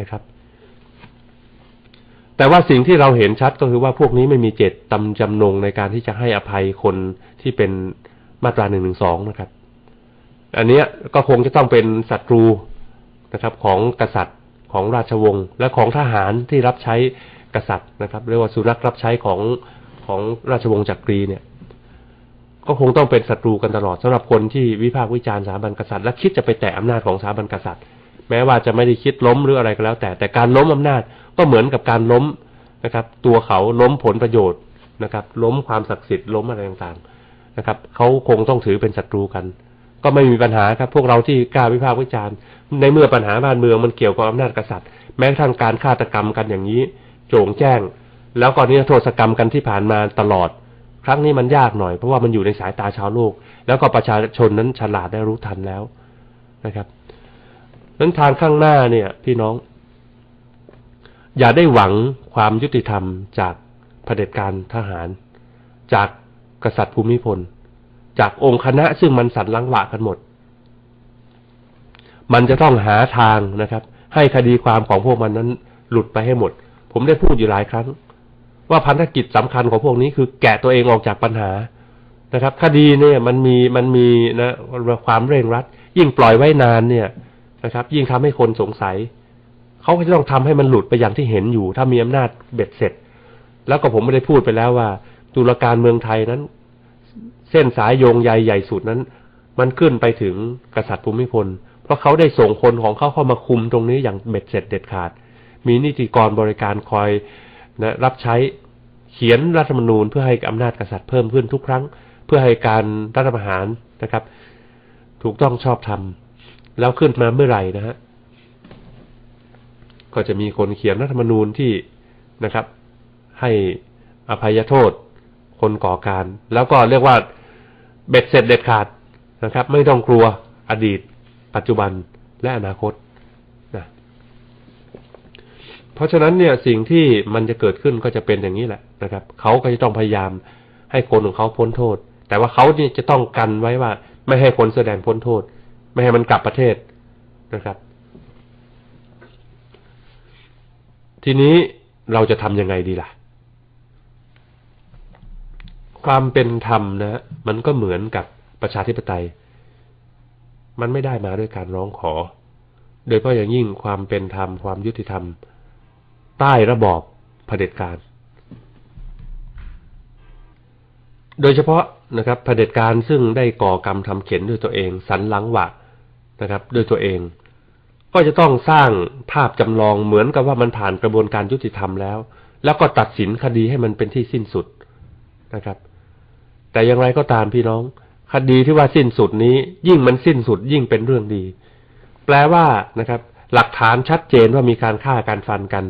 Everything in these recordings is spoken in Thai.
นะครับ แต่ว่าสิ่งที่เราเห็นชัดก็คือว่าพวกนี้ไม่มีเจตตำจำนงในการที่จะให้อภัยคนที่เป็นมาตราหนึ่งหนึ่งสองนะครับ อันนี้ก็คงจะต้องเป็นศัตรูนะครับ ของกษัตริย์ของราชวงศ์และของทหารที่รับใช้กษัตริย์นะครับเรียกว่าสุนัขรับใช้ของของราชวงศ์จักรีเนี่ย ก็คงต้องเป็นศัตรูกันตลอดสำหรับคนที่วิพากษ์วิจารณ์สถาบันกษัตริย์ และคิดจะไปแตะอำนาจของสถาบันกษัตริย์ แม้ว่าจะไม่ได้คิดล้มหรืออะไรก็แล้ว แต่แต่การล้มอำนาจก็เหมือนกับการล้มนะครับ ตัวเขาล้มผลประโยชน์นะครับ ล้มความศักดิ์สิทธิ์ล้มอะไรต่างๆนะครับเขาคงต้องถือเป็นศัตรูกัน ก็ไม่มีปัญหาครับ พวกเราที่กล้าวิพากษ์วิจารณ์ ในเมื่อปัญหาบ้านเมืองมันเกี่ยวกับอำนาจกษัตริย์ แม้กระทั่งการฆาตกรรมกันอย่างนี้ โจงแจ้ง แล้วก่อนนี้โทษกรรมกันที่ผ่านมาตลอด ครั้งนี้มันยากหน่อยเพราะว่ามันอยู่ในสายตาชาวโลก แล้วก็ประชาชนนั้นฉลาดได้รู้ทันแล้วนะครับ นั้นทางข้างหน้าเนี่ย พี่น้อง อย่าได้หวังความยุติธรรมจากเผด็จการทหาร จากกษัตริย์ภูมิพล จากองค์คณะซึ่งมันสันหลังหวะกันหมด มันจะต้องหาทางนะครับ ให้คดีความของพวกมันนั้นหลุดไปให้หมด ผมได้พูดอยู่หลายครั้ง ว่าพันธกิจสำคัญของพวกนี้คือแกะตัวเองออกจากปัญหานะครับ คดีเนี่ยมันมีมันมีนะความเร่งรัด ยิ่งปล่อยไว้นานเนี่ย นะครับ ยิ่งทำให้คนสงสัย เขาก็จะต้องทำให้มันหลุดไปอย่างที่เห็นอยู่ ถ้ามีอำนาจเบ็ดเสร็จ แล้วก็ผมไม่ได้พูดไปแล้วว่าตุลาการเมืองไทยนั้น เส้นสายโยงใยใหญ่สุดนั้น มันขึ้นไปถึงกษัตริย์ภูมิพล เพราะเขาได้ส่งคนของเขาเข้ามาคุมตรงนี้อย่างเบ็ดเสร็จเด็ดขาด มีนิติกรบริการคอยนะรับใช้เขียนรัฐธรรมนูญเพื่อให้อำนาจกษัตริย์เพิ่มขึ้นทุกครั้ง เพื่อให้การรัฐประหารนะครับ ถูกต้องชอบธรรม แล้วขึ้นมาเมื่อไหร่นะฮะก็จะมีคนเขียนรัฐธรรมนูญที่นะครับ ให้อภัยโทษ คนก่อการ แล้วก็เรียกว่าเบ็ดเสร็จเด็ดขาดนะครับ ไม่ต้องกลัวอดีต ปัจจุบันและอนาคตนะเพราะฉะนั้นเนี่ยสิ่งที่มันจะเกิดขึ้นก็จะเป็นอย่างนี้แหละนะครับเขาก็จะต้องพยายามให้คนของเขาพ้นโทษ แต่ว่าเขาเนี่ยจะต้องกันไว้ว่า ไม่ให้คนแสดงพ้นโทษ ไม่ให้มันกลับประเทศนะครับ ทีนี้เราจะทำยังไงดีล่ะ ความเป็นธรรมนะ มันก็เหมือนกับประชาธิปไตย มันไม่ได้มาด้วยการร้องขอ โดยเฉพาะอย่างยิ่งความเป็นธรรมความยุติธรรม ใต้ระบอบเผด็จการ โดยเฉพาะ นะครับเผด็จการซึ่งได้ก่อกรรมทำเข็นด้วยตัวเอง สันหลังหวะนะครับ ด้วยตัวเอง ก็จะต้องสร้างภาพจำลองเหมือนกับว่ามันผ่านกระบวนการยุติธรรมแล้ว แล้วก็ตัดสินคดีให้มันเป็นที่สิ้นสุดนะครับ แต่อย่างไรก็ตามพี่น้อง คดีที่ว่าสิ้นสุดนี้ ยิ่งมันสิ้นสุดยิ่งเป็นเรื่องดี แปลว่านะครับ หลักฐานชัดเจนว่ามีการฆ่าการฟันกัน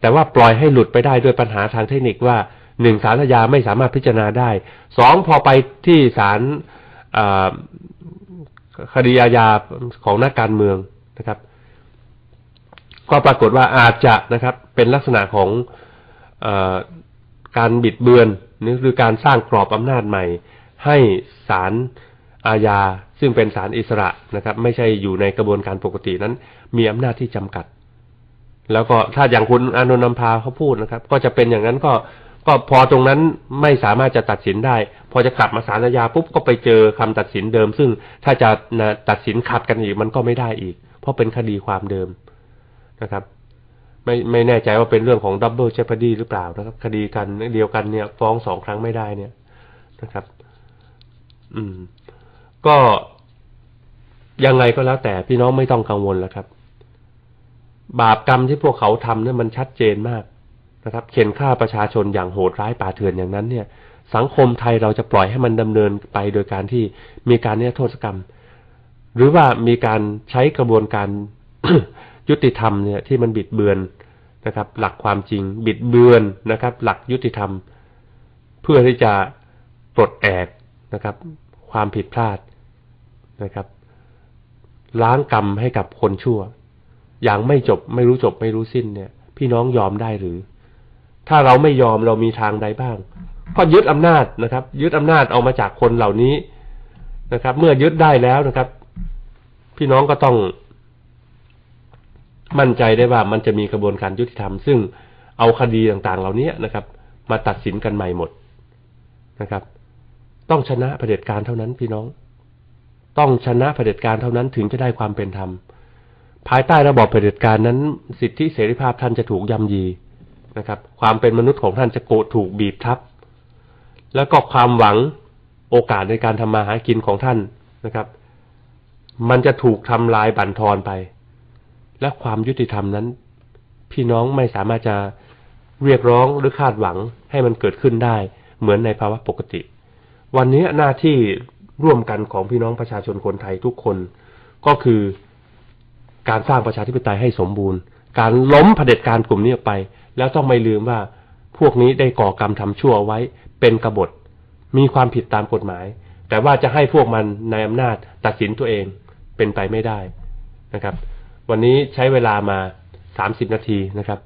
แต่ว่าปล่อยให้หลุดไปได้ด้วยปัญหาทางเทคนิคว่า หนึ่งสารยาไม่สามารถพิจารณาได้สองพอไปที่ศาลคดีอาญาของนักการเมืองนะครับ ก็ปรากฏว่าอาจจะนะครับเป็นลักษณะของอการบิดเบือนหรือการสร้างกรอบอำนาจใหม่ ให้ศาลอาญาซึ่งเป็นศาลอิสระนะครับ ไม่ใช่อยู่ในกระบวนการปกตินั้น มีอำนาจที่จำกัด แล้วก็ถ้าอย่างคุณอานนท์นำพาเขาพูดนะครับ ก็จะเป็นอย่างนั้นก็ ก็พอตรงนั้นไม่สามารถจะตัดสินได้ พอจะกลับมาศาลอาญาปุ๊บก็ไปเจอคำตัดสินเดิม ซึ่งถ้าจะนะตัดสินขัดกันอีกมันก็ไม่ได้อีก เพราะเป็นคดีความเดิมนะครับ ไม่ไม่แน่ใจว่าเป็นเรื่องของดับเบิลเชฟดีหรือเปล่านะครับ คดีกันเดียวกันเนี่ย ฟ้องสองครั้งไม่ได้เนี่ยนะครับ อืม ก็ยังไงก็แล้วแต่พี่น้องไม่ต้องกังวลแล้วครับ บาปกรรมที่พวกเขาทำเนี่ยมันชัดเจนมาก นะครับเข็นฆ่าประชาชนอย่างโหดร้ายป่าเถื่อนอย่างนั้นเนี่ย สังคมไทยเราจะปล่อยให้มันดำเนินไปโดยการที่มีการเนี่ยโทษกรรม หรือว่ามีการใช้กระบวนการยุติธรรมเนี่ยที่มันบิดเบือนนะครับ หลักความจริงบิดเบือนนะครับ หลักยุติธรรม เพื่อที่จะปลดแอกนะครับ ความผิดพลาดนะครับ ล้างกรรมให้กับคนชั่ว อย่างไม่จบไม่รู้จบไม่รู้สิ้นเนี่ย พี่น้องยอมได้หรือ ถ้าเราไม่ยอมเรามีทางใดบ้าง ก็ยึดอำนาจนะครับ ยึดอำนาจเอามาจากคนเหล่านี้นะครับ เมื่อยึดได้แล้วนะครับ พี่น้องก็ต้อง มั่นใจได้ว่ามันจะมีกระบวนการยุติธรรม ซึ่งเอาคดีต่างๆ เหล่านี้นะครับ มาตัดสินกันใหม่หมดนะครับ ต้องชนะะเผด็จการเท่านั้น พี่น้อง ต้องชนะเผด็จการเท่านั้นถึงจะได้ความเป็นธรรมภายใต้ระบอบเผด็จการนั้น สิทธิเสรีภาพท่านจะถูกย่ำยี นะครับ ความเป็นมนุษย์ของท่านจะโกถูกบีบทับ แล้วก็ความหวังโอกาสในการทำมาหากินของท่านนะครับ มันจะถูกทำลายบั่นทอนไป และความยุติธรรมนั้น พี่น้องไม่สามารถจะเรียกร้องหรือคาดหวังให้มันเกิดขึ้นได้ เหมือนในภาวะปกติ วันนี้หน้าที่ร่วมกันของพี่น้องประชาชนคนไทยทุกคน ก็คือการสร้างประชาธิปไตยให้สมบูรณ์ การล้มเผด็จการกลุ่มนี้ออกไป แล้วต้องไม่ลืมว่า พวกนี้ได้ก่อกรรมทำชั่วไว้ เป็นกบฏ มีความผิดตามกฎหมาย แต่ว่าจะให้พวกมันในอำนาจตัดสินตัวเองเป็นไปไม่ได้นะครับ วันนี้ใช้เวลามาสามสิบนาทีนะครับ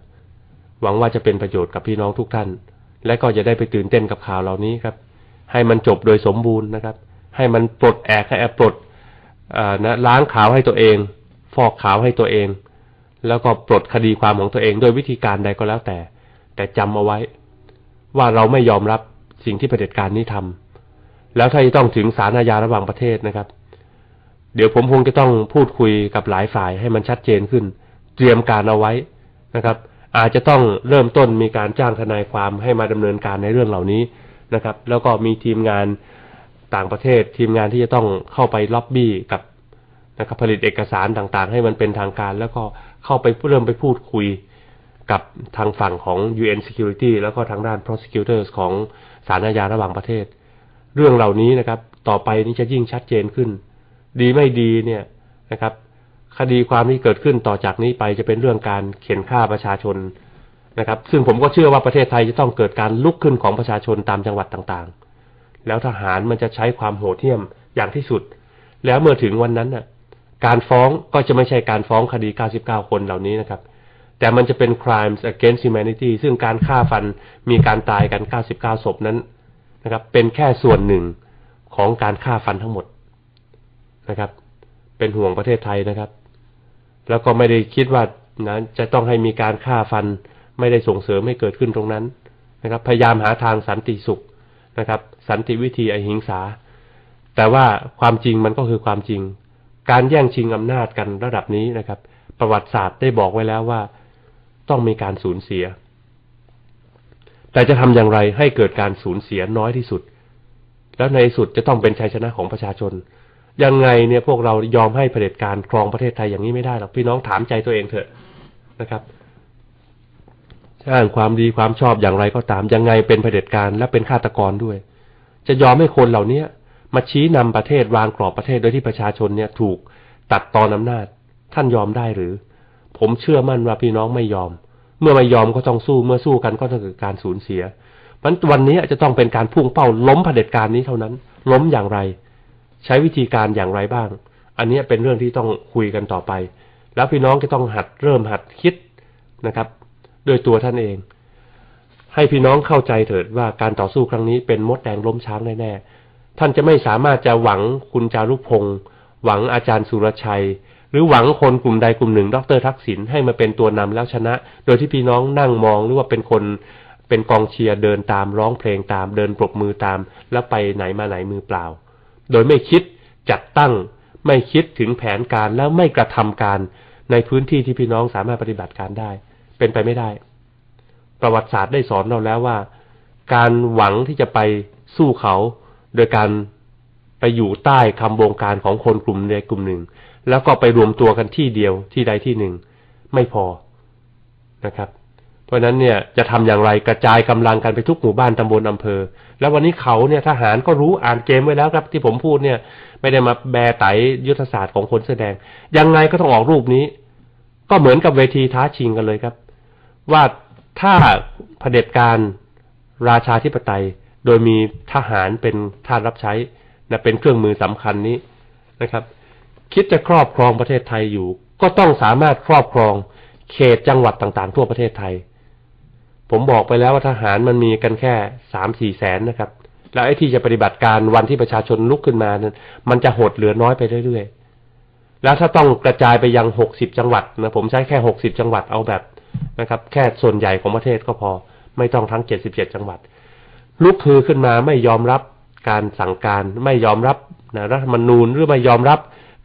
หวังว่าจะเป็นประโยชน์กับพี่น้องทุกท่าน และก็จะได้ไปตื่นเต้นกับข่าวเหล่านี้ครับ ให้มันจบโดยสมบูรณ์นะครับ ให้มันปลดแอกให้อปลดอ่านะล้างขาวให้ตัวเอง ฟอกขาวให้ตัวเอง แล้วก็ปลดคดีความของตัวเองโดยวิธีการใดก็แล้วแต่ แต่จำเอาไว้ ว่าเราไม่ยอมรับสิ่งที่เผด็จการนี้ทำแล้วถ้าจะต้องถึงศาลอาญาระหว่างประเทศนะครับ เดี๋ยวผมคงจะต้องพูดคุยกับหลายฝ่ายให้มันชัดเจนขึ้น เตรียมการเอาไว้นะครับ อาจจะต้องเริ่มต้นมีการจ้างทนายความให้มาดำเนินการในเรื่องเหล่านี้นะครับ แล้วก็มีทีมงานต่างประเทศ ทีมงานที่จะต้องเข้าไปล็อบบี้กับ นะครับผลิตเอกสารต่างๆ ให้มันเป็นทางการ แล้วก็เข้าไปเริ่มไปพูดคุยกับทางฝั่งของ UN Security แล้วก็ทางด้าน prosecutors ของศาลอาญาระหว่างประเทศ เรื่องเหล่านี้นะครับ ต่อไปนี้จะยิ่งชัดเจนขึ้น ดีไม่ดีเนี่ยนะครับ คดีความที่เกิดขึ้นต่อจากนี้ไปจะเป็นเรื่องการเข็นฆ่าประชาชนนะครับ ซึ่งผมก็เชื่อว่าประเทศไทยจะต้องเกิดการลุกขึ้นของประชาชนตามจังหวัดต่างๆ แล้วทหารมันจะใช้ความโหดเหี้ยมอย่างที่สุด แล้วเมื่อถึงวันนั้นน่ะ การฟ้องก็จะไม่ใช่การฟ้องคดี 99 คนเหล่านี้นะครับ แต่มันจะเป็น crimes against humanity ซึ่งการฆ่าฟันมีการตายกัน 99 ศพนั้นนะครับ เป็นแค่ส่วนหนึ่งของการฆ่าฟันทั้งหมดนะครับ เป็นห่วงประเทศไทยนะครับ แล้วก็ไม่ได้คิดว่านะจะต้องให้มีการฆ่าฟัน ไม่ได้ส่งเสริมให้เกิดขึ้นตรงนั้นนะครับ พยายามหาทางสันติสุขนะครับ สันติวิธีอหิงสา แต่ว่าความจริงมันก็คือความจริง การแย่งชิงอำนาจกันระดับนี้นะครับ ประวัติศาสตร์ได้บอกไว้แล้วว่า ต้องมีการสูญเสีย แต่จะทำอย่างไรให้เกิดการสูญเสียน้อยที่สุด แล้วในสุดจะต้องเป็นชัยชนะของประชาชน ยังไงเนี่ยพวกเรายอมให้เผด็จการครองประเทศไทยอย่างนี้ไม่ได้หรอกพี่น้องถามใจตัวเองเถอะนะครับสร้างความดีความชอบอย่างไรก็ตามยังไงเป็นเผด็จการและเป็นฆาตกรด้วย จะยอมให้คนเหล่านี้ มาชี้นำประเทศวางกรอบประเทศโดยที่ประชาชนเนี่ยถูกตัดตอนอำนาจ ท่านยอมได้หรือ ผมเชื่อมั่นว่าพี่น้องไม่ยอม เมื่อไม่ยอมก็ต้องสู้เมื่อสู้กันก็ต้องเกิดการสูญเสียมันวันนี้จะต้องเป็นการพุ่งเป้าล้มเผด็จการนี้เท่านั้น ล้มอย่างไร ใช้วิธีการอย่างไรบ้าง อันนี้เป็นเรื่องที่ต้องคุยกันต่อไป แล้วพี่น้องก็ต้องหัดเริ่มหัดคิดนะครับด้วยตัวท่านเอง ให้พี่น้องเข้าใจเถิดว่าการต่อสู้ครั้งนี้เป็นมดแดงล้มช้างแน่ๆ ท่านจะไม่สามารถจะหวังคุณจารุพงศ์หวังอาจารย์สุรชัย หรือหวังคนกลุ่มใดกลุ่มหนึ่ง ดรทักษิณให้มาเป็นตัวนำแล้วชนะ โดยที่พี่น้องนั่งมองหรือว่าเป็นคนเป็นกองเชียร์เดินตามร้องเพลงตาม เดินปรบมือตาม แล้วไปไหนมาไหนมือเปล่า โดยไม่คิดจัดตั้งไม่คิดถึงแผนการแล้วไม่กระทำการในพื้นที่ที่พี่น้องสามารถปฏิบัติการได้ เป็นไปไม่ได้ ประวัติศาสตร์ได้สอนเราแล้วว่า การหวังที่จะไปสู้เขา โดยการไปอยู่ใต้คำบงการของคนกลุ่มใดกลุ่มหนึ่ง แล้วก็ไปรวมตัวกันที่เดียวที่ใดที่หนึ่ง ไม่พอนะครับ เพราะนั้นเนี่ยจะทำอย่างไรกระจายกำลังกันไปทุกหมู่บ้านตำบลอำเภอ แล้ววันนี้เขาเนี่ยทหารก็รู้อ่านเกมไว้แล้วครับ ที่ผมพูดเนี่ย ไม่ได้มาแบไตยุทธศาสตร์ของคนแสดง ยังไงก็ต้องออกรูปนี้ ก็เหมือนกับเวทีท้าชิงกันเลยครับ ว่าถ้าเผด็จการราชาธิปไตย โดยมีทหารเป็นท่านรับใช้นะเป็นเครื่องมือสำคัญนี้นะครับ คิดจะครอบครองประเทศไทยอยู่ ก็ต้องสามารถครอบครองเขตจังหวัดต่างๆ ทั่วประเทศไทย ผมบอกไปแล้วว่าทหารมันมีกันแค่สามสี่แสนนะครับ แล้วไอ้ที่จะปฏิบัติการวันที่ประชาชนลุกขึ้นมานั้นมันจะหดเหลือน้อยไปเรื่อยๆ แล้วถ้าต้องกระจายไปยังหกสิบจังหวัดนะผมใช้แค่หกสิบจังหวัดเอาแบบนะครับ แค่ส่วนใหญ่ของประเทศก็พอ ไม่ต้องทั้งเจ็ดสิบเจ็ดจังหวัด ลุกคือขึ้นมาไม่ยอมรับการสั่งการไม่ยอมรับนะรัฐธรรมนูญหรือไม่ยอมรับ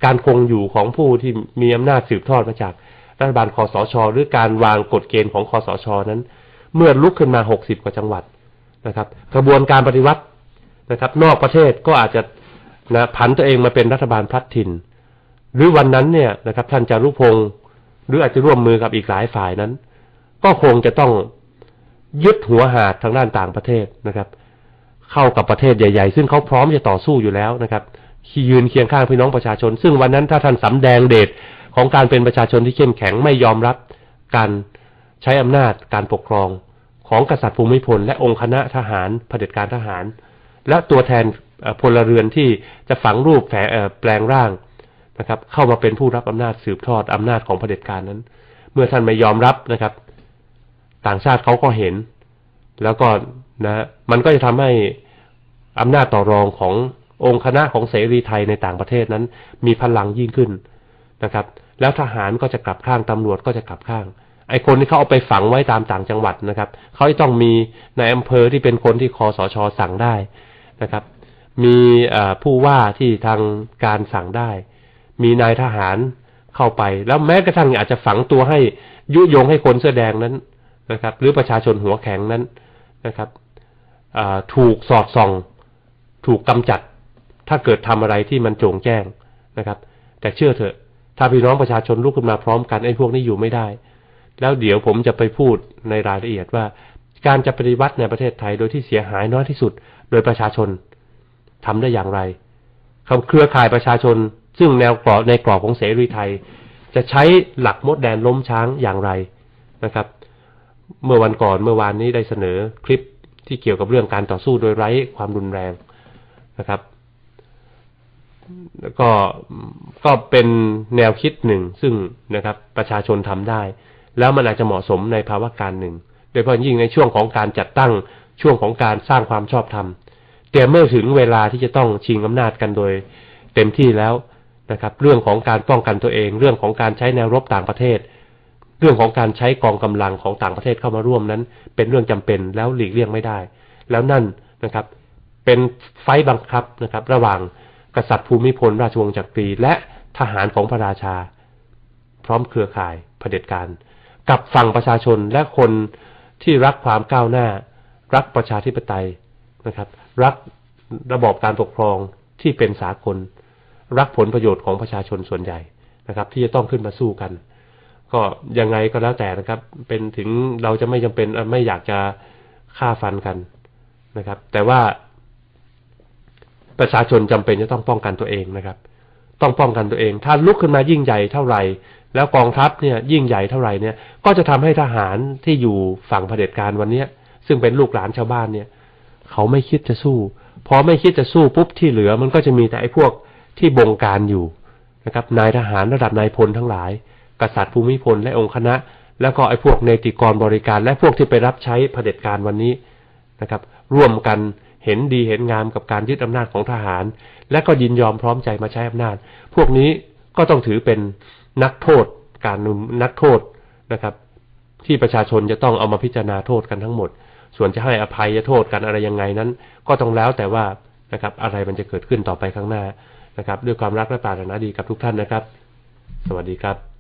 การคงอยู่ของผู้ที่มีอำนาจสืบทอดมาจากรัฐบาลคอสช หรือการวางกฎเกณฑ์ของคอสชนั้น เมื่อลุกขึ้นมาหกสิบกว่าจังหวัดนะครับ กระบวนการปฏิวัตินะครับ นอกประเทศก็อาจจะนะผันตัวเองมาเป็นรัฐบาลพลัดถิ่น หรือวันนั้นเนี่ยนะครับ ท่านจารุพงศ์หรืออาจจะร่วมมือกับอีกหลายฝ่ายนั้น ก็คงจะต้อง ยึดหัวหาดทางด้านต่างประเทศนะครับ เข้ากับประเทศใหญ่ ๆ ซึ่งเขาพร้อมจะต่อสู้อยู่แล้วนะครับยืนเคียงข้างพี่น้องประชาชน ซึ่งวันนั้นถ้าท่านสำแดงเดชของการเป็นประชาชนที่เข้มแข็งไม่ยอมรับการใช้อำนาจการปกครองของกษัตริย์ภูมิพล และองค์คณะทหารเผด็จการทหาร และตัวแทนพลเรือนที่จะฝังรูปแฝงแปลงร่างนะครับ เข้ามาเป็นผู้รับอำนาจสืบทอดอำนาจของเผด็จการนั้น เมื่อท่านไม่ยอมรับนะครับ ต่างชาติเขาก็เห็น แล้วก็นะมันก็จะทำให้อำนาจต่อรองขององค์คณะของเสรีไทยในต่างประเทศนั้น มีพลังยิ่งขึ้นนะครับ แล้วทหารก็จะกลับข้างตำรวจก็จะกลับข้าง ไอ้คนที่เขาเอาไปฝังไว้ตามต่างจังหวัดนะครับเขาจะต้องมีในายอำเภอที่เป็นคนที่คอสชสั่งได้นะครับ มีผู้ว่าที่ทางการสั่งได้ มีนายทหารเข้าไป แล้วแม้กระทั่งอาจจะฝังตัวให้ยุยงให้คนเสื้อแดงนั้น นะครับหรือประชาชนหัวแข็งนั้นนะครับถูกสอดส่อง ถูกกำจัด ถ้าเกิดทำอะไรที่มันโจงแจ้งนะครับ แต่เชื่อเถอะ ถ้าพี่น้องประชาชนลุกขึ้นมาพร้อมกันไอ้พวกนี้อยู่ไม่ได้ แล้วเดี๋ยวผมจะไปพูดในรายละเอียดว่า การจะปฏิวัติในประเทศไทยโดยที่เสียหายน้อยที่สุด โดยประชาชนทำได้อย่างไรคำเครือข่ายประชาชน ซึ่งแนวกรอบในกรอบของเสรีไทย จะใช้หลักมดแดนล้มช้างอย่างไรนะครับ เมื่อวันก่อนเมื่อวานนี้ได้เสนอคลิปที่เกี่ยวกับเรื่องการต่อสู้โดยไร้ความรุนแรงนะครับแล้วก็ก็เป็นแนวคิดหนึ่งซึ่งนะครับประชาชนทำได้ แล้วมันอาจจะเหมาะสมในภาวะการหนึ่ง โดยเฉพาะยิ่งในช่วงของการจัดตั้งช่วงของการสร้างความชอบธรรมแต่เมื่อถึงเวลาที่จะต้องชิงอำนาจกันโดยเต็มที่แล้วนะครับ เรื่องของการป้องกันตัวเอง เรื่องของการใช้แนวรบต่างประเทศ เรื่องของการใช้กองกำลังของต่างประเทศเข้ามาร่วมนั้น เป็นเรื่องจำเป็นแล้วหลีกเลี่ยงไม่ได้ แล้วนั่นนะครับ เป็นไฟต์บังคับนะครับ ระหว่างกษัตริย์ภูมิพลราชวงศ์จักรี และทหารของพระราชา พร้อมเครือข่ายเผด็จการ กับฝั่งประชาชนและคนที่รักความก้าวหน้า รักประชาธิปไตยนะครับ รักระบอบการปกครองที่เป็นสากล รักผลประโยชน์ของประชาชนส่วนใหญ่นะครับ ที่จะต้องขึ้นมาสู้กัน ก็ยังไงก็แล้วแต่นะครับ เป็นถึงเราจะไม่จำเป็นไม่อยากจะฆ่าฟันกันนะครับ แต่ว่าประชาชนจำเป็นจะต้องป้องกันตัวเองนะครับ ต้องป้องกันตัวเอง ถ้าลุกขึ้นมายิ่งใหญ่เท่าไหร่ แล้วกองทัพเนี่ยยิ่งใหญ่เท่าไหร่เนี่ย ก็จะทำให้ทหารที่อยู่ฝั่งเผด็จการวันเนี้ย ซึ่งเป็นลูกหลานชาวบ้านเนี่ย เขาไม่คิดจะสู้ พอไม่คิดจะสู้ปุ๊บที่เหลือมันก็จะมีแต่ไอ้พวกที่บงการอยู่นะครับ นายทหารระดับนายพลทั้งหลาย กษัตริย์ภูมิพลและองค์คณะ แล้วก็ไอ้พวกเนติกรบริการ และพวกที่ไปรับใช้เผด็จการวันนี้นะครับ ร่วมกันเห็นดีเห็นงามกับการยึดอำนาจของทหาร และก็ยินยอมพร้อมใจมาใช้อำนาจ พวกนี้ก็ต้องถือเป็นนักโทษการนักโทษนะครับ ที่ประชาชนจะต้องเอามาพิจารณาโทษกันทั้งหมด ส่วนจะให้อภัยโทษกันอะไรยังไงนั้น ก็ต้องแล้วแต่ว่านะครับอะไรมันจะเกิดขึ้นต่อไปข้างหน้านะครับ ด้วยความรักและปรารถนาดีกับทุกท่านนะครับ สวัสดีครับ